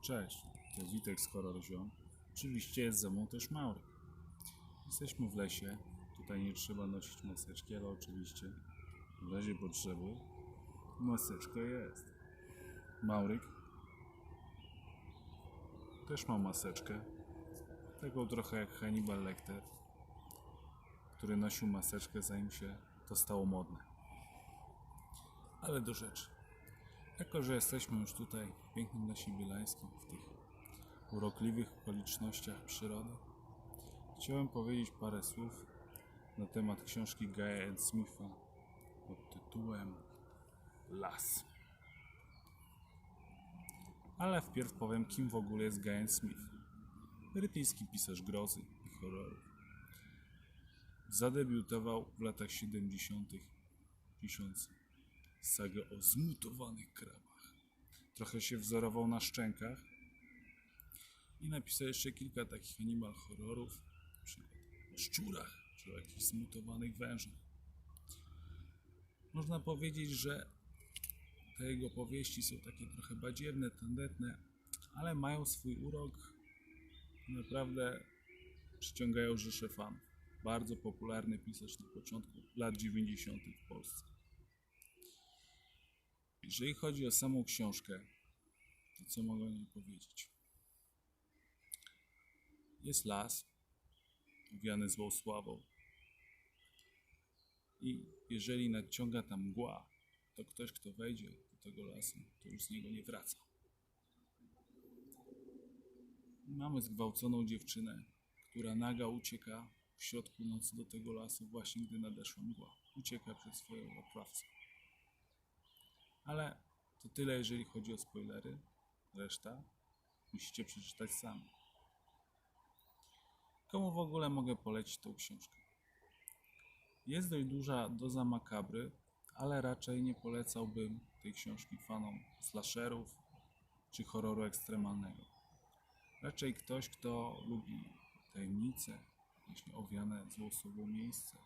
Cześć, to Witek z Horror. Oczywiście jest ze mną też Maury. Jesteśmy w lesie. Tutaj nie trzeba nosić maseczki, ale oczywiście w razie potrzeby maseczka jest. Mauryk też ma maseczkę. Taką trochę jak Hannibal Lecter, który nosił maseczkę zanim się to stało modne. Ale do rzeczy. Jako, że jesteśmy już tutaj w pięknym lesie bielańskim, w tych urokliwych okolicznościach przyrody, chciałem powiedzieć parę słów na temat książki Gaia and Smitha pod tytułem Las. Ale wpierw powiem, kim w ogóle jest Guy and Smith. Brytyjski pisarz grozy i horrorów. Zadebiutował w latach 70. pisząc sagę o zmutowanych krabach. Trochę się wzorował na szczękach i napisał jeszcze kilka takich animal horrorów, o szczurach czy o jakichś zmutowanych wężach. Można powiedzieć, że te jego powieści są takie trochę badziewne, tandetne, ale mają swój urok naprawdę przyciągają rzesze fanów. Bardzo popularny pisarz na początku lat 90. w Polsce. Jeżeli chodzi o samą książkę, to co mogę o niej powiedzieć? Jest las, owiany złą sławą. I jeżeli nadciąga tam mgła, to ktoś, kto wejdzie do tego lasu, to już z niego nie wraca. Mamy zgwałconą dziewczynę, która naga ucieka w środku nocy do tego lasu, właśnie gdy nadeszła mgła. Ucieka przed swoją oprawcą. Ale to tyle, jeżeli chodzi o spoilery. Reszta musicie przeczytać sami. Komu w ogóle mogę polecić tą książkę? Jest dość duża doza makabry, ale raczej nie polecałbym tej książki fanom slasherów czy horroru ekstremalnego. Raczej ktoś, kto lubi tajemnice, właśnie owiane złą słową miejsce,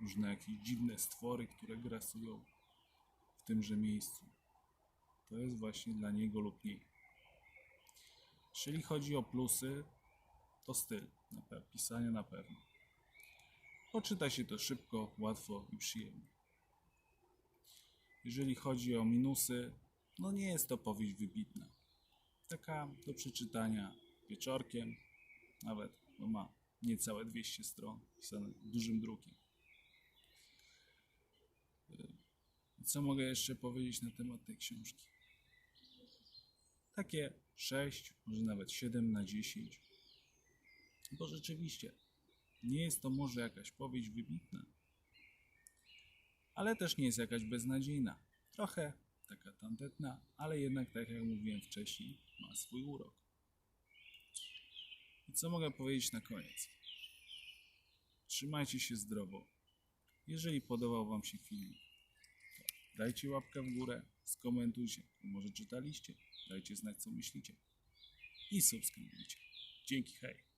różne jakieś dziwne stwory, które grasują w tymże miejscu. To jest właśnie dla niego lub niej. Jeżeli chodzi o plusy, to styl na pe- pisania na pewno. Poczyta się to szybko, łatwo i przyjemnie. Jeżeli chodzi o minusy, no nie jest to powieść wybitna. Taka do przeczytania wieczorkiem, nawet bo ma niecałe 200 stron, pisane dużym drukiem. I Co mogę jeszcze powiedzieć na temat tej książki? Takie 6, może nawet 7 na 10. Bo rzeczywiście nie jest to może jakaś powieść wybitna, ale też nie jest jakaś beznadziejna. Trochę taka tandetna, ale jednak, tak jak mówiłem wcześniej, ma swój urok. I co mogę powiedzieć na koniec? Trzymajcie się zdrowo. Jeżeli podobał Wam się film, Dajcie łapkę w górę, skomentujcie, może czytaliście, dajcie znać co myślicie i subskrybujcie. Dzięki, hej!